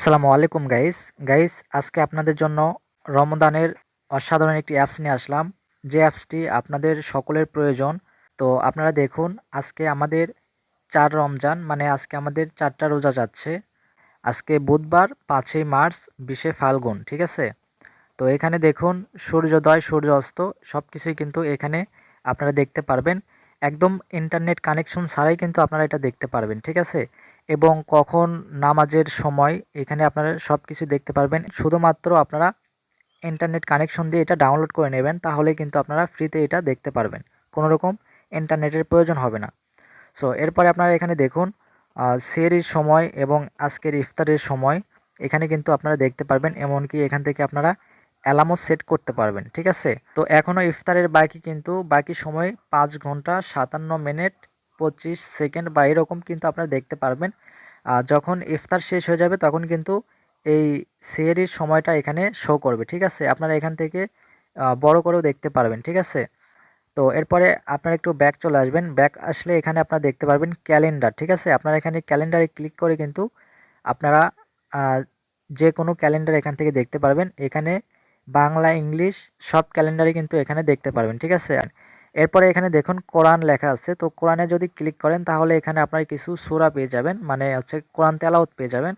আসসালামু আলাইকুম guys guys আজকে আপনাদের জন্য রমদানের অসাধারণ একটি অ্যাপস নিয়ে আসলাম। যে অ্যাপসটি আপনাদের সকলের প্রয়োজন, তো আপনারা দেখুন, আজকে আমাদের চার রমজান মানে আজকে আমাদের চারটা রোজা যাচ্ছে। আজকে বুধবার, পাঁচই মার্চ, বিশে ফাল্গুন, ঠিক আছে? তো এখানে দেখুন, সূর্যোদয় সূর্য অস্ত সব কিছুই কিন্তু এখানে আপনারা দেখতে পারবেন। একদম ইন্টারনেট কানেকশন ছাড়াই কিন্তু আপনারা এটা দেখতে পারবেন, ঠিক আছে? এবং কখন নামাজের সময়, এখানে আপনারা সব কিছু দেখতে পারবেন। শুধুমাত্র আপনারা ইন্টারনেট কানেকশন দিয়ে এটা ডাউনলোড করে নেবেন তাহলে কিন্তু আপনারা ফ্রিতে এটা দেখতে পারবেন। কোনো রকম ইন্টারনেটের প্রয়োজন হবে না। সো এরপরে আপনারা এখানে দেখুন সেরির সময় এবং আজকের ইফতারের সময়, এখানে কিন্তু আপনারা দেখতে পারবেন, এমনকি এখান থেকে আপনারা অ্যালার্মও সেট করতে পারবেন, ঠিক আছে? তো এখনও ইফতারের বাকি কিন্তু, বাকি সময় পাঁচ ঘণ্টা সাতান্ন মিনিট পঁচিশ সেকেন্ড বা এরকম কিন্তু আপনারা দেখতে পারবেন। যখন ইফতার শেষ হয়ে যাবে তখন কিন্তু এই সিএরির সময়টা এখানে শো করবে, ঠিক আছে? আপনারা এখান থেকে বড় করেও দেখতে পারবেন, ঠিক আছে? তো এরপরে আপনারা একটু ব্যাক চলে আসবেন। ব্যাক আসলে এখানে আপনারা দেখতে পারবেন ক্যালেন্ডার ঠিক আছে? আপনারা এখানে ক্যালেন্ডারে ক্লিক করে কিন্তু আপনারা যে কোনো ক্যালেন্ডার এখান থেকে দেখতে পারবেন। এখানে বাংলা, ইংলিশ সব ক্যালেন্ডারে কিন্তু এখানে দেখতে পারবেন, ঠিক আছে? এরপরে এখানে দেখুন কোরআন লেখা আছে। তো কোরআনে যদি ক্লিক করেন, তাহলে এখানে আপনার কিছু সুরা পেয়ে যাবেন। মানে হচ্ছে কোরআন তেলাওত পেয়ে যাবেন।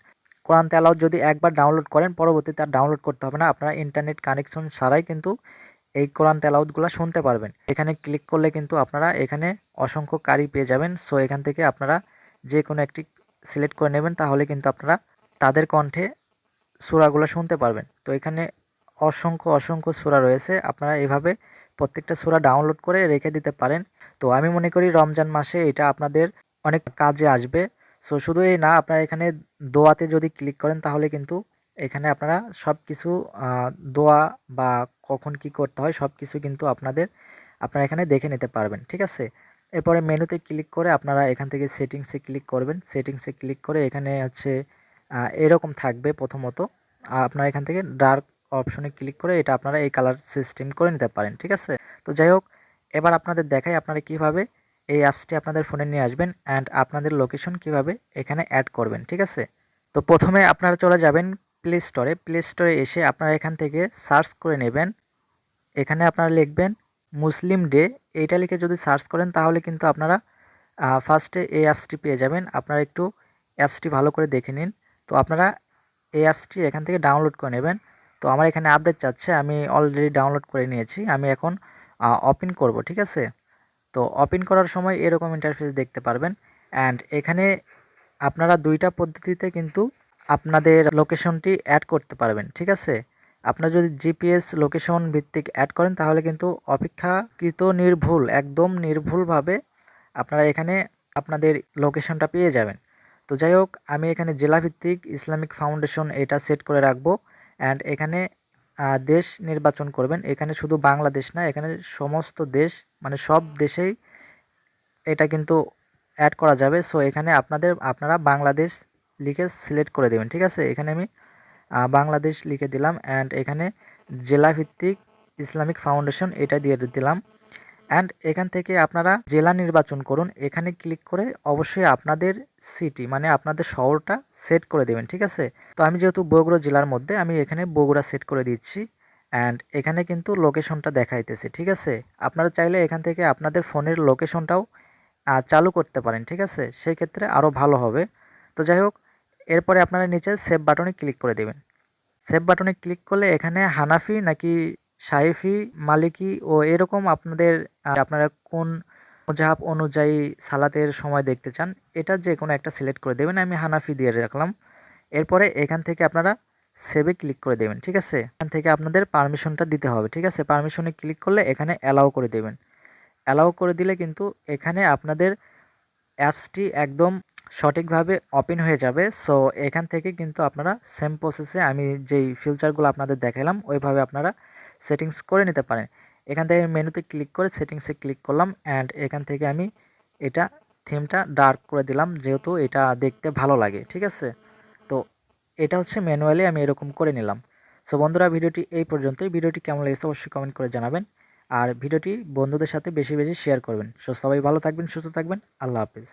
কোরআন তেলাওত যদি একবার ডাউনলোড করেন, পরবর্তীতে আর ডাউনলোড করতে হবে না। আপনারা ইন্টারনেট কানেকশন ছাড়াই কিন্তু এই কোরআন তেলাওতগুলো শুনতে পারবেন। এখানে ক্লিক করলে কিন্তু আপনারা এখানে অসংখ্য কারি পেয়ে যাবেন। সো এখান থেকে আপনারা যে কোনো একটি সিলেক্ট করে নেবেন, তাহলে কিন্তু আপনারা তাদের কণ্ঠে সুরাগুলো শুনতে পারবেন। তো এখানে অসংখ্য অসংখ্য সুরা রয়েছে। আপনারা এভাবে প্রত্যেকটা সুরা ডাউনলোড করে রেখে দিতে পারেন। তো আমি মনে করি রমজান মাসে এটা আপনাদের অনেক কাজে আসবে। সো শুধু এই না, আপনারা এখানে দোয়াতে যদি ক্লিক করেন, তাহলে কিন্তু এখানে আপনারা সব কিছু দোয়া বা কখন কি করতে হয় সব কিছু কিন্তু আপনাদের, আপনারা এখানে দেখে নিতে পারবেন। ঠিক আছে? এরপরে মেনুতে ক্লিক করে আপনারা এখান থেকে সেটিংসে ক্লিক করবেন। সেটিংসে ক্লিক করে এখানে হচ্ছে এরকম থাকবে প্রথমত। আপনারা এখান থেকে ডার্ক অপশনে ক্লিক করে এটা আপনারা এই কালার সিস্টেম করে নিতে পারেন, ঠিক আছে? তো যাই হোক, এবার আপনাদের দেখাই আপনারা কীভাবে এই অ্যাপসটি আপনাদের ফোনে নিয়ে আসবেন অ্যান্ড আপনাদের লোকেশন কীভাবে এখানে অ্যাড করবেন, ঠিক আছে? তো প্রথমে আপনারা চলে যাবেন প্লে স্টোরে প্লে স্টোরে এসে আপনারা এখান থেকে সার্চ করে নেবেন। এখানে আপনারা লিখবেন মুসলিম ডে এইটা লিখে যদি সার্চ করেন তাহলে কিন্তু আপনারা ফার্স্টে এই অ্যাপসটি পেয়ে যাবেন। আপনারা একটু অ্যাপসটি ভালো করে দেখে নিন। তো আপনারা এই অ্যাপসটি এখান থেকে ডাউনলোড করে নেবেন। তো আমার এখানে আপডেট চাচ্ছে, আমি অলরেডি ডাউনলোড করে নিয়েছি, আমি এখন ওপেন করব, ঠিক আছে? তো ওপেন করার সময় এরকম ইন্টারফেস দেখতে পারবেন। অ্যান্ড এখানে আপনারা দুইটা পদ্ধতিতে কিন্তু আপনাদের লোকেশনটি অ্যাড করতে পারবেন, ঠিক আছে? আপনারা যদি জিপিএস লোকেশন ভিত্তিক অ্যাড করেন, তাহলে কিন্তু অপেক্ষাকৃত নির্ভুল, একদম নির্ভুলভাবে আপনারা এখানে আপনাদের লোকেশনটা পেয়ে যাবেন। তো যাই হোক, আমি এখানে জেলাভিত্তিক ইসলামিক ফাউন্ডেশন এটা সেট করে রাখব। অ্যান্ড এখানে দেশ নির্বাচন করবেন। এখানে শুধু বাংলাদেশ না, এখানে সমস্ত দেশ মানে সব দেশেই এটা কিন্তু অ্যাড করা যাবে। সো এখানে আপনাদের, আপনারা বাংলাদেশ লিখে সিলেক্ট করে দেবেন, ঠিক আছে? এখানে আমি বাংলাদেশ লিখে দিলাম। অ্যান্ড এখানে জেলাভিত্তিক ইসলামিক ফাউন্ডেশন এটা দিয়ে দিলাম। অ্যান্ড এখান থেকে আপনারা জেলা নির্বাচন করুন। এখানে ক্লিক করে অবশ্যই আপনাদের সিটি মানে আপনাদের শহরটা সেট করে দেবেন, ঠিক আছে? তো আমি যেহেতু বগুড়া জেলার মধ্যে, আমি এখানে বগুড়া সেট করে দিচ্ছি। অ্যান্ড এখানে কিন্তু লোকেশনটা দেখাইতেছে, ঠিক আছে? আপনারা চাইলে এখান থেকে আপনাদের ফোনের লোকেশনটাও চালু করতে পারেন, ঠিক আছে? সেই ক্ষেত্রে আরও ভালো হবে। তো যাই হোক, এরপরে আপনারা নিচে সেভ বাটনে ক্লিক করে দেবেন। সেভ বাটনে ক্লিক করলে এখানে হানাফি নাকি সাইফি, মালিকি ও এরকম আপনাদের আপনারা কোন মজাহাব অনুযায়ী সালাতের সময় দেখতে চান, এটা যে কোনো একটা সিলেক্ট করে দেবেন, আমি হানাফি দিয়ে রাখলাম। এরপরে এখান থেকে আপনারা সেভে ক্লিক করে দেবেন, ঠিক আছে? এখান থেকে আপনাদের পারমিশনটা দিতে হবে, ঠিক আছে? পারমিশনে ক্লিক করলে এখানে অ্যালাউ করে দেবেন। অ্যালাউ করে দিলে কিন্তু এখানে আপনাদের অ্যাপসটি একদম সঠিকভাবে ওপেন হয়ে যাবে। সো, এখান থেকে কিন্তু আপনারা সেম প্রসেসে আমি যেই ফিউচারগুলো আপনাদের দেখালাম ওইভাবে আপনারা সেটিংস করে নিতে পারেন। এখান থেকে মেনুতে ক্লিক করে সেটিংসে ক্লিক করলাম অ্যান্ড এখান থেকে আমি এটা থিমটা ডার্ক করে দিলাম যেহেতু এটা দেখতে ভালো লাগে, ঠিক আছে? তো এটা হচ্ছে ম্যানুয়ালি আমি এরকম করে নিলাম। সো বন্ধুরা, ভিডিওটি এই পর্যন্তই। ভিডিওটি কেমন লেগেছে অবশ্যই কমেন্ট করে জানাবেন। আর ভিডিওটি বন্ধুদের সাথে বেশি বেশি শেয়ার করবেন। সো সবাই ভালো থাকবেন, সুস্থ থাকবেন। আল্লাহ হাফিজ।